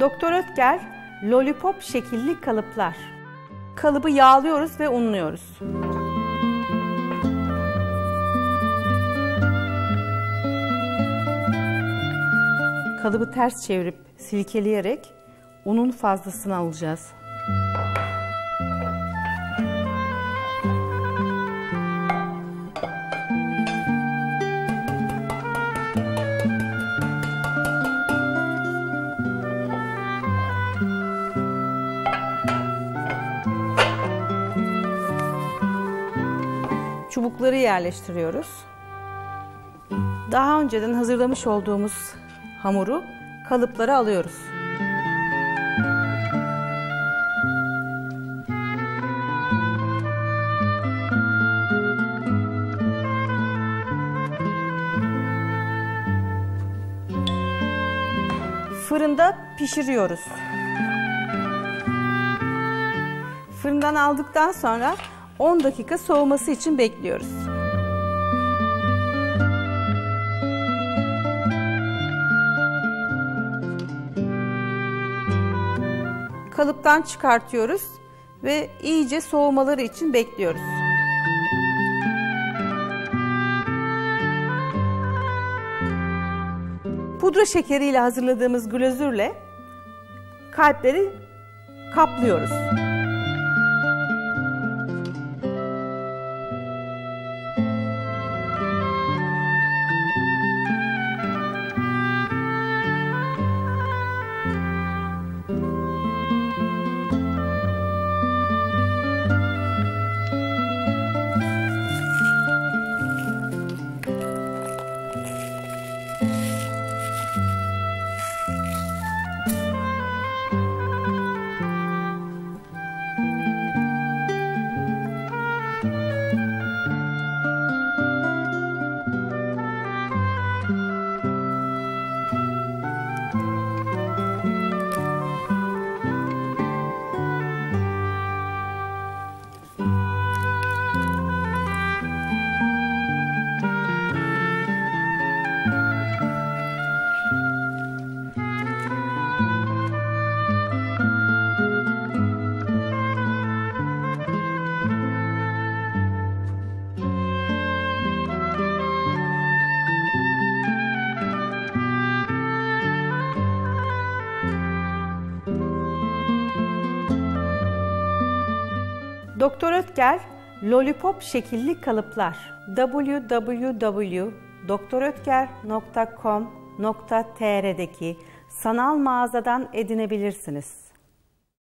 Doktor Ötker, lollipop şekilli kalıplar. Kalıbı yağlıyoruz ve unluyoruz. Kalıbı ters çevirip silkeleyerek unun fazlasını alacağız. Çubukları yerleştiriyoruz. Daha önceden hazırlamış olduğumuz hamuru kalıplara alıyoruz. Fırında pişiriyoruz. Fırından aldıktan sonra 10 dakika soğuması için bekliyoruz. Kalıptan çıkartıyoruz ve iyice soğumaları için bekliyoruz. Pudra şekeriyle hazırladığımız glazürle kalpleri kaplıyoruz. Doktor Ötker, lollipop şekilli kalıplar. www.doktorötker.com.tr'deki sanal mağazadan edinebilirsiniz.